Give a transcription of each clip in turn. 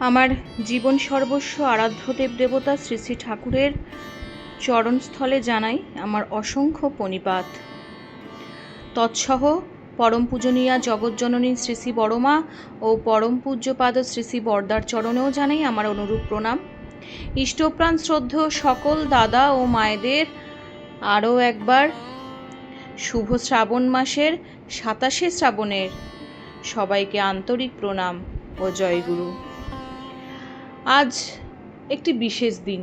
আমার জীবন সর্বস্ব আরাধ্য দেব দেবতা শ্রী শ্রী ঠাকুরের চরণস্থলে জানাই আমার অসংখ্য পণিপাত। তৎসহ পরম পূজনীয়া জগৎজননী শ্রী শ্রী বড়মা ও পরম পূজ্যপাদ শ্রী শ্রী বর্দার চরণেও জানাই আমার অনুরূপ প্রণাম। ইষ্টপ্রাণ শ্রদ্ধেয় সকল দাদা ও মায়েদের আরও একবার শুভ শ্রাবণ মাসের সাতাশে শ্রাবণের সবাইকে আন্তরিক প্রণাম ও জয়গুরু। আজ একটি বিশেষ দিন।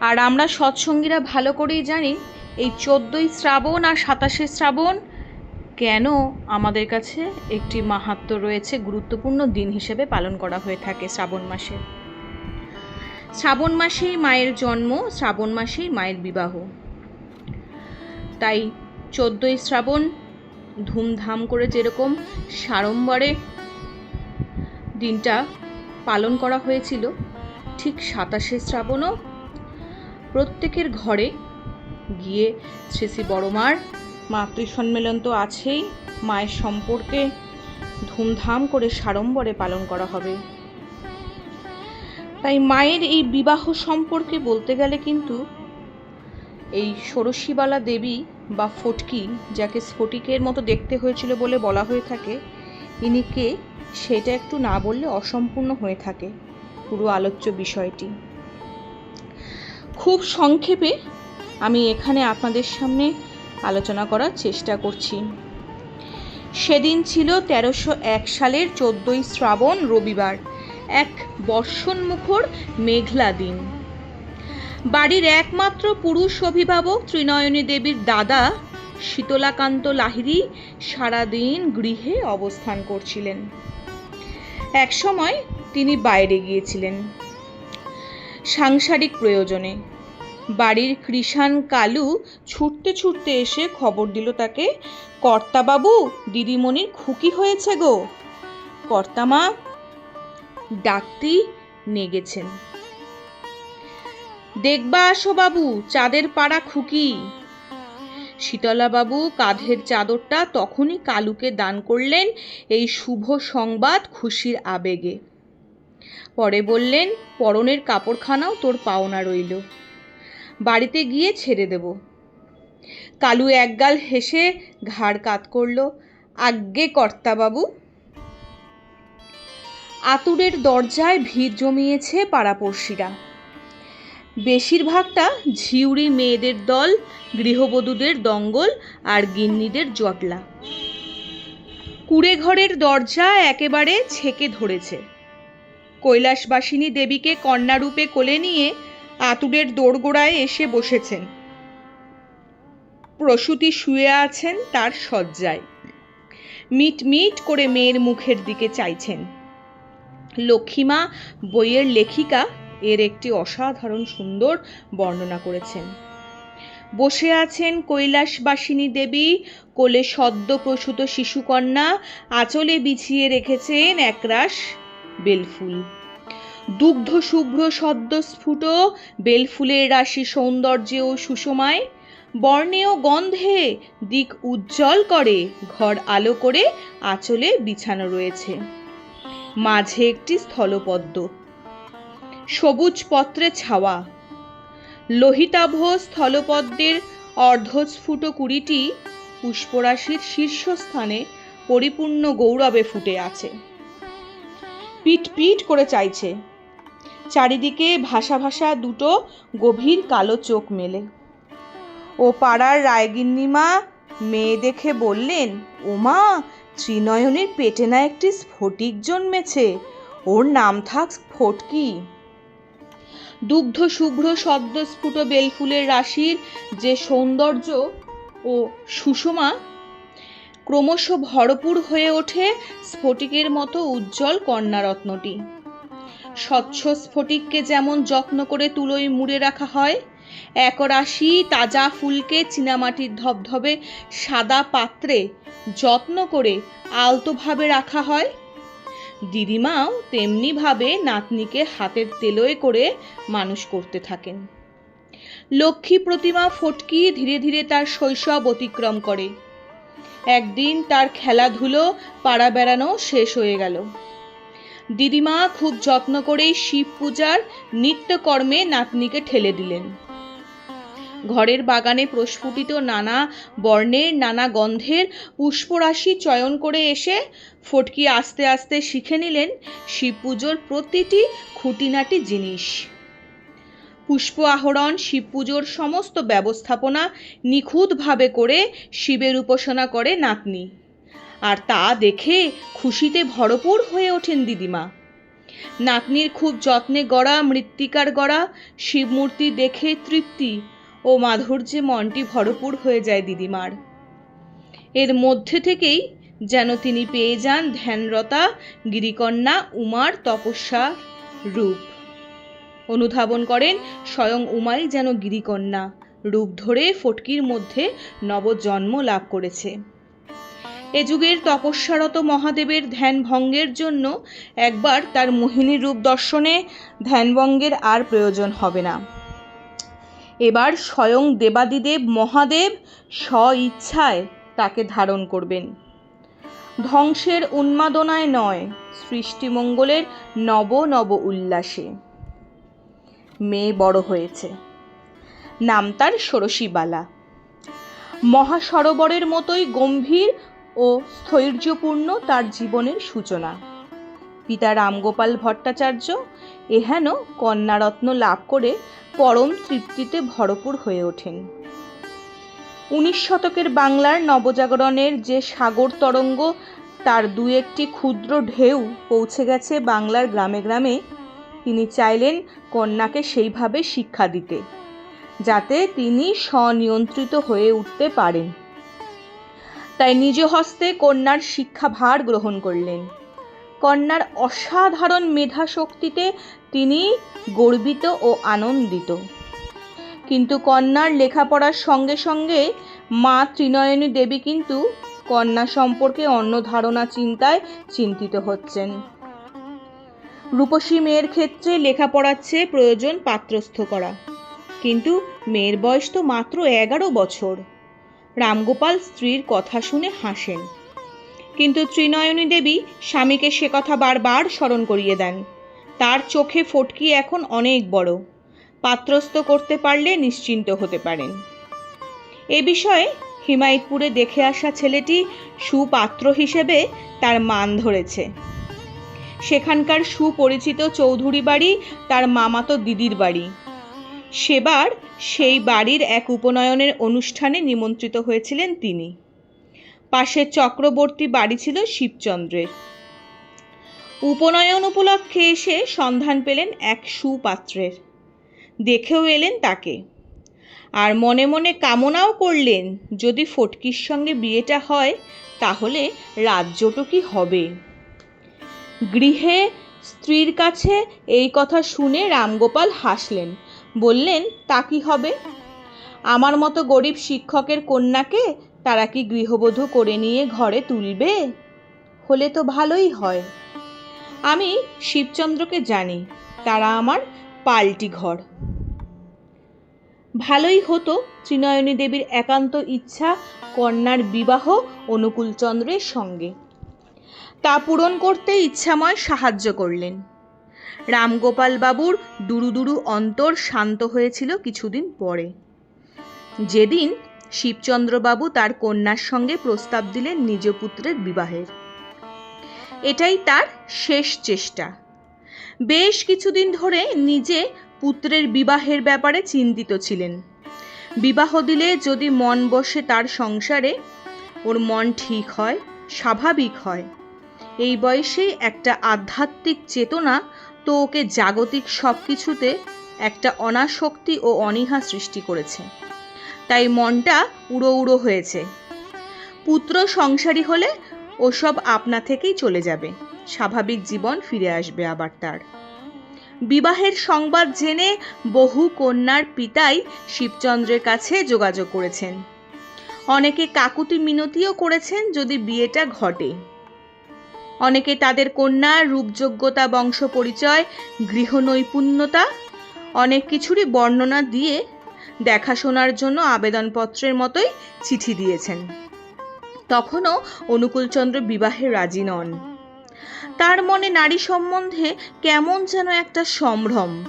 আর আমরা সৎসঙ্গীরা ভালো করেই জানি এই চোদ্দোই শ্রাবণ আর সাতাশে শ্রাবণ কেন আমাদের কাছে একটি মাহাত্ম রয়েছে, গুরুত্বপূর্ণ দিন হিসেবে পালন করা হয়ে থাকে শ্রাবণ মাসে। শ্রাবণ মাসেই মায়ের জন্ম, শ্রাবণ মাসেই মায়ের বিবাহ। তাই চোদ্দোই শ্রাবণ ধুমধাম করে যেরকম সাড়ম্বরে দিনটা পালন করা হয়েছিল। ঠিক সাতাশে শ্রাবণও প্রত্যেকের ঘরে গিয়ে শ্রী শ্রী বড়মার মাতৃ সম্মেলন তো আছেই। মায়ের সম্পর্কে ধুমধাম করে সাড়ম্বরে পালন করা হবে। তাই মায়ের এই বিবাহ সম্পর্কে বলতে গেলে কিন্তু এই ষোড়শীবালা দেবী বা ফটকি, যাকে স্ফটিকের মতো দেখতে হয়েছিল বলে বলা হয়ে থাকে ইনি কে সেটা একটু না বললে অসম্পূর্ণ হয়ে থাকে পুরো আলোচ্য বিষয়টি। খুব সংক্ষেপে আমি এখানে আপনাদের সামনে আলোচনা করার চেষ্টা করছি। সেদিন ছিল তেরোশো এক সালের চোদ্দোই শ্রাবণ রবিবার, এক বর্ষণমুখর মেঘলা দিন। বাড়ির একমাত্র পুরুষ অভিভাবক ত্রিনয়নী দেবীর দাদা শীতলাকান্ত লাহিড়ী সারাদিন গৃহে অবস্থান করছিলেন। একসময় তিনি বাইরে গিয়েছিলেন। সাংসারিক প্রয়োজনে। বাড়ির কৃষাণ কালু ছুটতে ছুটতে এসে খবর দিল তাকে, কর্তাবাবু, দিদিমণির খুকি হয়েছে গো। কর্তামা ডাকতি নেগেছেন। দেখবা আসো বাবু, চাঁদের পাড়া খুকি। শীতলাবাবু কাঁধের চাদরটা তখনই কালুকে দান করলেন এই শুভ সংবাদ খুশির আবেগে। পরে বললেন, পরনের কাপড়খানাও তোর পাওনা রইল। বাড়িতে গিয়ে ছেড়ে দেব। কালু একগাল হেসে ঘাড় কাত করল, আজ্ঞে কর্তাবাবু। আতুরের দরজায় ভিড় জমিয়েছে পাড়াপড়শিরা। বেশিরভাগটা ঝিউড়ি মেয়েদের দল, গৃহবধূদের দঙ্গল আর গিন্নিদের জটলা। কুড়ে ঘরের দরজা একেবারে ছেকে ধরেছে। কৈলাসবাসিনী দেবীকে কন্যারূপে কোলে নিয়ে আতুরের দোরগোড়ায় এসে বসেছেন। প্রসূতি শুয়ে আছেন তার শয্যায়। মিট মিট করে মেয়ের মুখের দিকে চাইছেন। লক্ষ্মীমা বইয়ের লেখিকা এর একটি অসাধারণ সুন্দর বর্ণনা করেছেন। বসে আছেন কৈলাসবাসিনী দেবী, কোলে সদ্য প্রসূত শিশুকন্যা, আঁচলে বিছিয়ে রেখেছেন একরাশ বেলফুল। দুগ্ধ শুভ্র সদ্য স্ফুট, বেলফুলের রাশি সৌন্দর্যে ও সুষমায় বর্ণেও গন্ধে দিক উজ্জ্বল করে, ঘর আলো করে আঁচলে বিছানো রয়েছে। মাঝে একটি স্থলপদ্ম। সবুজ পত্রে ছাওয়া। লোহিতাভ স্থলপদ্মের অর্ধস্ফুট কুড়িটি পুষ্পরাশির শীর্ষস্থানে পরিপূর্ণ গৌরবে ফুটে আছে। পিট পিট করে চাইছে। চারিদিকে ভাসা ভাসা দুটো গভীর কালো চোখ মেলে। ও পাড়ার রায়গিন্নিমা মেয়ে দেখে বললেন, ওমা, ত্রিনয়নের পেটে না একটি স্ফটিক জন্মেছে? ওর নাম থাক ফটকি। দুগ্ধ শুভ্র সদ্যস্ফুট বেলফুলের রাশির যে সৌন্দর্য ও সুষমা ক্রমশ ভরপুর হয়ে ওঠে স্ফটিকের মতো উজ্জ্বল কন্যারত্নটি। স্বচ্ছ স্ফটিককে যেমন যত্ন করে তুলোয় মুড়ে রাখা হয়, একরাশি তাজা ফুলকে চীনামাটির ধবধবে সাদা পাত্রে যত্ন করে আলতোভাবে রাখা হয়। দিদিমাও তেমনিভাবে নাতনিকে হাতের তেলোয় করে মানুষ করতে থাকেন। লক্ষ্মী প্রতিমা ফটকি ধীরে ধীরে তার শৈশব অতিক্রম করে। একদিন তার খেলাধুলো পাড়া বেড়ানো শেষ হয়ে গেল। দিদিমা খুব যত্ন করেই শিব পূজার নিত্যকর্মে নাতনিকে ঠেলে দিলেন। ঘরের বাগানে প্রস্ফুটিত নানা বর্ণের, নানা গন্ধের পুষ্পরাশি চয়ন করে এসে ফটকি আস্তে আস্তে শিখে নিলেন শিব পুজোর প্রতিটি খুঁটিনাটি জিনিস। পুষ্প আহরণ শিব পুজোর সমস্ত ব্যবস্থাপনা নিখুঁতভাবে করে শিবের উপাসনা করে নাতনি। আর তা দেখে খুশিতে ভরপুর হয়ে ওঠেন দিদিমা। নাতনির খুব যত্নে গড়া, মৃত্তিকার গড়া, শিবমূর্তি দেখে তৃপ্তি। ও মাধুর্যে মনটি ভরপুর হয়ে যায় দিদিমার। এর মধ্যে থেকেই যেন তিনি পেয়ে যান ধ্যানরতা, গিরিকন্যা, উমার তপস্যা রূপ। অনুধাবন করেন স্বয়ং উমাই যেন গিরিকন্যা, রূপ ধরে ফটকির মধ্যে নবজন্ম লাভ করেছে। এ যুগের তপস্যারত মহাদেবের ধ্যান ভঙ্গের জন্য একবার তার মোহিনী রূপ দর্শনে ধ্যানভঙ্গের আর প্রয়োজন হবে না। এবার স্বয়ং দেবাদিদেব মহাদেব স্ব ইচ্ছায় তাকে ধারণ করবেন। ধ্বংসের উন্মাদনায় নয়, সৃষ্টিমঙ্গলের নব নব উল্লাসে। মেয়ে বড় হয়েছে। নাম তার ষোড়শীবালা। মহাসরোবরের মতোই গম্ভীর ও স্থৈর্যপূর্ণ তার জীবনের সূচনা। পিতা রামগোপাল ভট্টাচার্য এহেন কন্যারত্ন লাভ করে পরম তৃপ্তিতে ভরপুর হয়ে ওঠেন। উনিশ শতকের বাংলার নবজাগরণের যে সাগর তরঙ্গ, তার দু একটি ক্ষুদ্র ঢেউ পৌঁছে গেছে বাংলার গ্রামে গ্রামে। তিনি চাইলেন কন্যাকে সেইভাবে শিক্ষা দিতে, যাতে তিনি স্বনিয়ন্ত্রিত হয়ে উঠতে পারেন। তাই নিজ হস্তে কন্যার শিক্ষাভার গ্রহণ করলেন। কন্যার অসাধারণ মেধা শক্তিতে তিনি গর্বিত ও আনন্দিত। কিন্তু কন্যার লেখাপড়ার সঙ্গে সঙ্গে মা ত্রিনয়নী দেবী কিন্তু কন্যা সম্পর্কে অন্য ধারণা চিন্তায় চিন্তিত হচ্ছেন। রূপসী মেয়ের ক্ষেত্রে লেখাপড়ার চেয়ে প্রয়োজন পাত্রস্থ করা। কিন্তু মেয়ের বয়স তো মাত্র এগারো বছর। রামগোপাল স্ত্রীর কথা শুনে হাসেন। কিন্তু ত্রিনয়নী দেবী স্বামীকে সে কথা বারবার স্মরণ করিয়ে দেন। তার চোখে ফটকি এখন অনেক বড়। পাত্রস্থ করতে পারলে নিশ্চিন্ত হতে পারেন। এ বিষয়ে হিমায়তপুরে দেখে আসা ছেলেটি সুপাত্র হিসেবে তার মান ধরেছে। সেখানকার সুপরিচিত চৌধুরী বাড়ি তার মামাতো দিদির বাড়ি। সেবার সেই বাড়ির এক উপনয়নের অনুষ্ঠানে নিমন্ত্রিত হয়েছিলেন তিনি। পাশের চক্রবর্তী বাড়ি ছিল শিবচন্দ্রের। উপনয়ন উপলক্ষে এসে সন্ধান পেলেন এক সুপাত্রের। দেখেও এলেন তাকে। আর মনে মনে কামনাও করলেন, যদি ফটকির সঙ্গে বিয়েটা হয়, তাহলে রাজ্যটুকি হবে? গৃহে স্ত্রীর কাছে এই কথা শুনে রামগোপাল হাসলেন। বললেন, তা কি হবে? আমার মতো গরিব শিক্ষকের কন্যাকে তারা কি গৃহবধূ করে নিয়ে ঘরে তুলবে? হলে তো ভালোই হয়। আমি শিবচন্দ্রকে জানি, তারা আমার পাল্টি ঘর। ভালোই হতো ত্রিনয়নী দেবীর একান্ত ইচ্ছা কন্যার বিবাহ অনুকূলচন্দ্রের সঙ্গে। তা পূরণ করতে ইচ্ছাময় সাহায্য করলেন। রামগোপাল বাবুর দুরু দুরু অন্তর শান্ত হয়েছিল কিছুদিন পরে। যেদিন শিবচন্দ্রবাবু তার কন্যার সঙ্গে প্রস্তাব দিলেন নিজ পুত্রের বিবাহের। এটাই তার শেষ চেষ্টা। বেশ কিছুদিন ধরে নিজে পুত্রের বিবাহের ব্যাপারে চিন্তিত ছিলেন। বিবাহ দিলে যদি মন বসে তার সংসারে, ওর মন ঠিক হয়, স্বাভাবিক হয়। এই বয়সেই একটা আধ্যাত্মিক চেতনা তো ওকে জাগতিক সব কিছুতে একটা অনাসক্তি ও অনীহা সৃষ্টি করেছে। তাই মনটা উড়ো উড়ো হয়েছে। পুত্র সংসারী হলে ওসব আপনা থেকেই চলে যাবে। স্বাভাবিক জীবন ফিরে আসবে আবার তার। বিবাহের সংবাদ জেনে বহু কন্যার পিতাই শিবচন্দ্রের কাছে যোগাযোগ করেছেন। অনেকে কাকুতি মিনতিও করেছেন যদি বিয়েটা ঘটে। অনেকে তাদের কন্যার রূপযোগ্যতা বংশ পরিচয় গৃহ নৈপুণ্যতা অনেক কিছুরই বর্ণনা দিয়ে দেখাশোনার জন্য আবেদনপত্রের মতোই চিঠি দিয়েছেন। তখনও অনুকূলচন্দ্র বিবাহে রাজি নন। তার মনে নারী সম্বন্ধে কেমন যেন একটা সম্ভ্রম।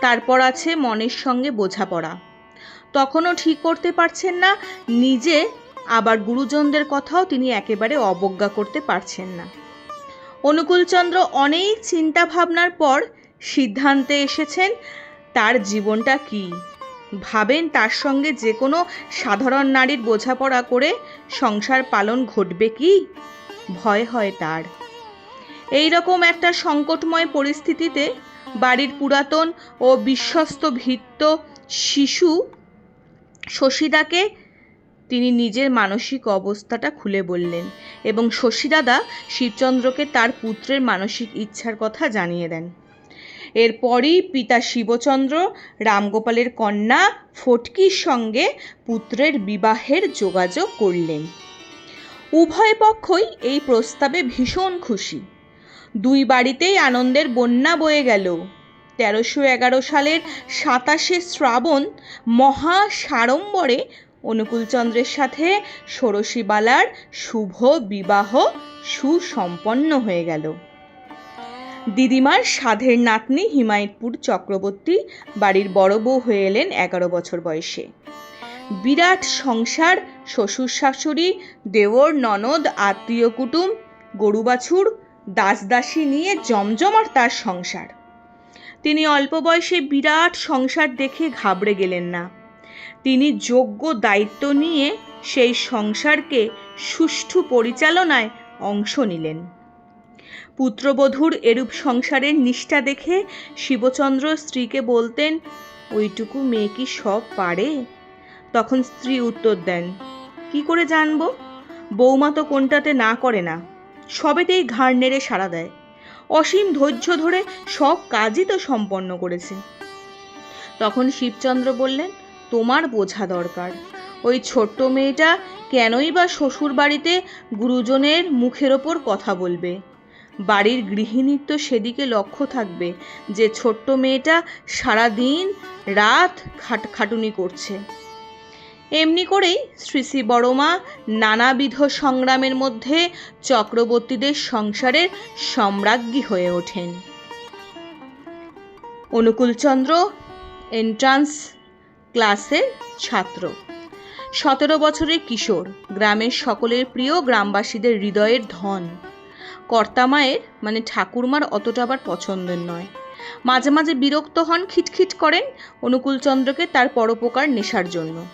তারপর আছে মনের সঙ্গে বোঝাপড়া। তখনও ঠিক করতে পারছেন না, নিজে আবার গুরুজনদের কথাও তিনি একেবারে অবজ্ঞা করতে পারছেন না। অনুকূলচন্দ্র অনেক চিন্তা ভাবনার পর সিদ্ধান্তে এসেছেন, তার জীবনটা কি? ভাবেন তার সঙ্গে যে কোনো সাধারণ নারীর বোঝাপড়া করে সংসার পালন ঘটবে কি? ভয় হয় তার। এই রকম একটা সংকটময় পরিস্থিতিতে বাড়ির পুরাতন ও বিশ্বস্ত ভিত্ত শিশু শশীদাকে তিনি নিজের মানসিক অবস্থাটা খুলে বললেন এবং শশীদাদা শিবচন্দ্রকে তার পুত্রের মানসিক ইচ্ছার কথা জানিয়ে দেন। এরপরই পিতা শিবচন্দ্র, রামগোপালের কন্যা ফটকির সঙ্গে পুত্রের বিবাহের যোগাযোগ করলেন। উভয় পক্ষই এই প্রস্তাবে ভীষণ খুশি। দুই বাড়িতেই আনন্দের বন্যা বয়ে গেল। তেরোশো এগারো সালের সাতাশে শ্রাবণ মহা সাড়ম্বরে অনুকূলচন্দ্রের সাথে ষোড়শীবালার শুভ বিবাহ সুসম্পন্ন হয়ে গেল। দিদিমার সাধের নাতনি হিমায়তপুর চক্রবর্তী বাড়ির বড় বউ হয়ে এলেন এগারো বছর বয়সে। বিরাট সংসার, শ্বশুর শাশুড়ি, দেওর, ননদ, আত্মীয় কুটুম, গরু বাছুর দাসদাসী নিয়ে জমজমার তার সংসার। তিনি অল্প বয়সে বিরাট সংসার দেখে ঘাবড়ে গেলেন না। তিনি যোগ্য দায়িত্ব নিয়ে সেই সংসারকে সুষ্ঠু পরিচালনায় অংশ নিলেন। পুত্রবধূর এরূপ সংসারের নিষ্ঠা দেখে শিবচন্দ্র স্ত্রীকে বলতেন, ওইটুকু মেয়ে কি সব পারে? তখন স্ত্রী উত্তর দেন, কি করে জানব? বৌমা তো কোনটাতে না করে না, সবেতেই ঘাড় নেড়ে সাড়া দেয়। অসীম ধৈর্য ধরে সব কাজই তো সম্পন্ন করেছে। তখন শিবচন্দ্র বললেন, তোমার বোঝা দরকার। ওই ছোট্ট মেয়েটা কেনই বা শ্বশুর বাড়িতে গুরুজনের মুখের ওপর কথা বলবে? বাড়ির গৃহিণীর তো সেদিকে লক্ষ্য থাকবে যে ছোট্ট মেয়েটা সারাদিন রাত খাট খাটুনি করছে। এমনি করেই শ্রী শ্রী বড়মা নানাবিধ সংগ্রামের মধ্যে চক্রবর্তীদের সংসারের সম্রাজ্ঞী হয়ে ওঠেন। অনুকূলচন্দ্র, এন্ট্রান্স ক্লাসের ছাত্র। সতেরো বছরের কিশোর, গ্রামের সকলের প্রিয় গ্রামবাসীদের হৃদয়ের ধন। কর্তামায়ের মানে ঠাকুরমার অতটা আবার পছন্দের নয়। মাঝে মাঝে বিরক্ত হন, খিটখিট করেন অনুকূলচন্দ্রকে তার পরোপকার নেশার জন্য।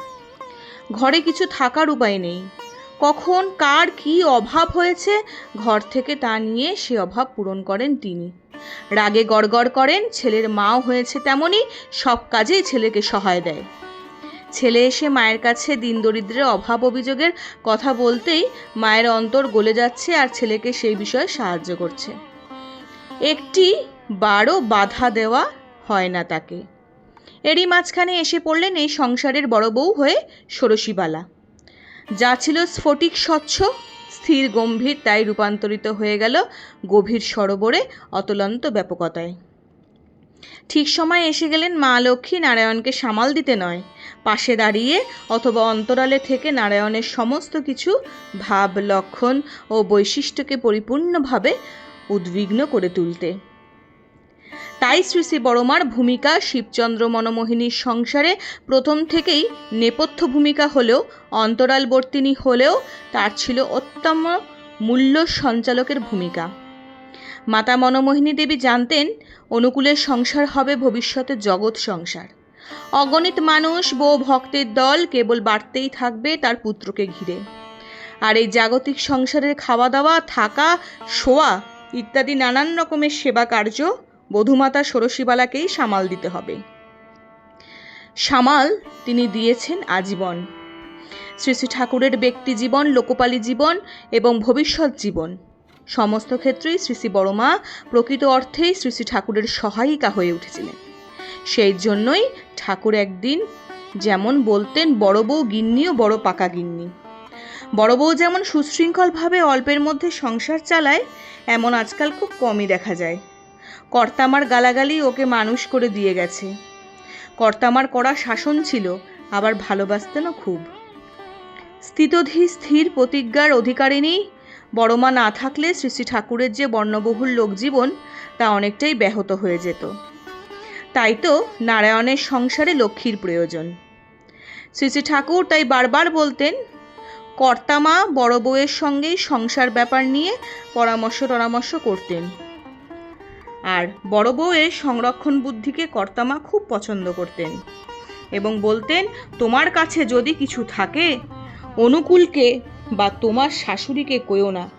ঘরে কিছু থাকার উপায় নেই। কখন, কার কি অভাব হয়েছে, ঘর থেকে তা নিয়ে সে অভাব পূরণ করেন তিনি। রাগে গড়গড় করেন, ছেলের মাও হয়েছে তেমনই, সব কাজেই ছেলেকে সহায় দেয়। ছেলে এসে মায়ের কাছে দিন দরিদ্রের অভাব অভিযোগের কথা বলতেই মায়ের অন্তর গলে যাচ্ছে আর ছেলেকে সেই বিষয়ে সাহায্য করছে। একটি বারো বাধা দেওয়া হয় না তাকে। এরই মাঝখানে এসে পড়লেন এই সংসারের বড় বউ হয়ে ষোড়শীবালা। যা ছিল স্ফটিক স্বচ্ছ, স্থির, গম্ভীর, তাই রূপান্তরিত হয়ে গেল গভীর সরোবরে অতলন্ত ব্যাপকতায়। ঠিক সময় এসে গেলেন মা লক্ষ্মী নারায়ণকে সামাল দিতে নয়। পাশে দাঁড়িয়ে অথবা অন্তরালে থেকে নারায়ণের সমস্ত কিছু, ভাব, লক্ষণ ও বৈশিষ্ট্যকে পরিপূর্ণভাবে উদ্বিগ্ন করে তুলতে। তাই শ্রী শ্রী বড়মার ভূমিকা শিবচন্দ্র মনমোহিনীর সংসারে প্রথম থেকেই নেপথ্য ভূমিকা হলেও, অন্তরালবর্তিনী হলেও তার ছিল অত্যম মূল্য সঞ্চালকের ভূমিকা। মাতা মনমোহিনী দেবী জানতেন অনুকূলের সংসার হবে ভবিষ্যতে জগৎ সংসার। অগণিত মানুষ, বউ ভক্তের দল কেবল বাড়তেই থাকবে তার পুত্রকে ঘিরে। আর এই জাগতিক সংসারের খাওয়া দাওয়া থাকা, শোয়া ইত্যাদি নানান রকমের সেবা কার্য বধুমাতা ষোড়শীবালাকেই সামাল দিতে হবে। সামাল তিনি দিয়েছেন আজীবন। শ্রী শ্রী ঠাকুরের ব্যক্তি জীবন, লোকপালী জীবন এবং ভবিষ্যৎ জীবন। সমস্ত ক্ষেত্রেই শ্রী শ্রী বড়মা প্রকৃত অর্থেই শ্রী শ্রী ঠাকুরের সহায়িকা হয়ে উঠেছিলেন। সেই জন্যই ঠাকুর একদিন যেমন বলতেন, বড় বউ গিন্নি ও বড় পাকা গিন্নি। বড় বউ যেমন সুশৃঙ্খলভাবে অল্পের মধ্যে সংসার চালায়, এমন আজকাল খুব কমই দেখা যায়। কর্তামার গালাগালি ওকে মানুষ করে দিয়ে গেছে। কর্তামার কড়া শাসন ছিল, আবার ভালোবাসতেনও খুব। স্থিতধী স্থির প্রতিজ্ঞার অধিকারিণী বড় মা না থাকলে শ্রী শ্রী ঠাকুরের যে বর্ণবহুল লোকজীবন, তা অনেকটাই ব্যাহত হয়ে যেত। তাই তো নারায়ণের সংসারে লক্ষ্মীর প্রয়োজন। শ্রী শ্রী ঠাকুর তাই বারবার বলতেন কর্তামা বড় বউয়ের সঙ্গেই সংসার ব্যাপার নিয়ে পরামর্শ টরামর্শ করতেন। আর বড় বউয়ের সংরক্ষণ বুদ্ধিকে কর্তামা খুব পছন্দ করতেন এবং বলতেন, তোমার কাছে যদি কিছু থাকে, অনুকূলকে বা তোমার শাশুড়িকে কইও না।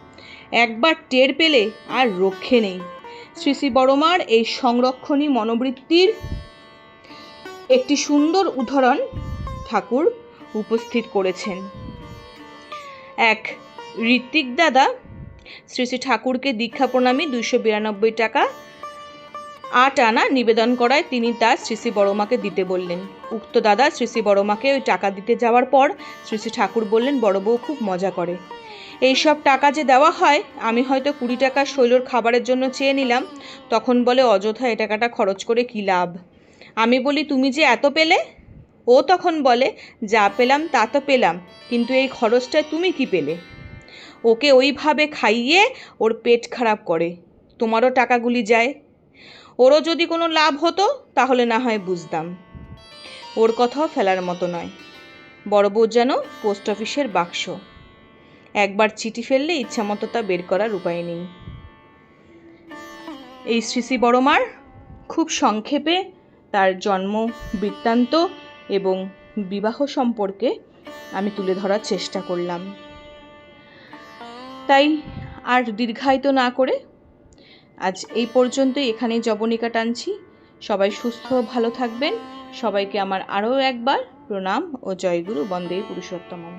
একবার টের পেলে আর রক্ষে নেই। শ্রী শ্রী বড়মার এই সংরক্ষণী মনোবৃত্তির একটি সুন্দর উদাহরণ ঠাকুর উপস্থিত করেছেন। এক, ঋত্বিক দাদা, শ্রী শ্রী ঠাকুরকে দীক্ষা প্রণামী দুইশো বিরানব্বই টাকা আট আনা নিবেদন করায় তিনি তা শ্রী শ্রী বড়মাকে দিতে বললেন। উক্ত দাদা শ্রী শ্রী বড়মাকে ওই টাকা দিতে যাওয়ার পর শ্রী শ্রী ঠাকুর বললেন বড় বউ খুব মজা করে। এই সব টাকা যে দেওয়া হয়, আমি হয়তো কুড়ি টাকা শৈলর খাবারের জন্য চেয়ে নিলাম। তখন বলে, অযথা এ টাকাটা খরচ করে কী লাভ? আমি বলি, তুমি যে এত পেলে? ও তখন বলে, যা পেলাম তা তো পেলাম, কিন্তু এই খরচটায় তুমি কি পেলে? ওকে ওইভাবে খাইয়ে ওর পেট খারাপ করে। তোমারও টাকাগুলি যায়। ওরও যদি কোনো লাভ হতো, তাহলে না হয় বুঝতাম। ওর কথাও ফেলার মতো নয়। বড় বউ যেন পোস্ট অফিসের বাক্স। একবার চিঠি ফেললে ইচ্ছামতো তা বের করার উপায় নেই। এই শ্রী শ্রী বড়মার খুব সংক্ষেপে তার জন্ম, বৃত্তান্ত এবং বিবাহ সম্পর্কে আমি তুলে ধরার চেষ্টা করলাম। তাই আর দীর্ঘায়িত না করে আজ এই পর্যন্তই এখানেই জবনিকা টানছি। সবাই সুস্থ, ভালো থাকবেন। সবাইকে আমার আরও একবার প্রণাম ও জয়গুরু বন্দে পুরুষোত্তমম।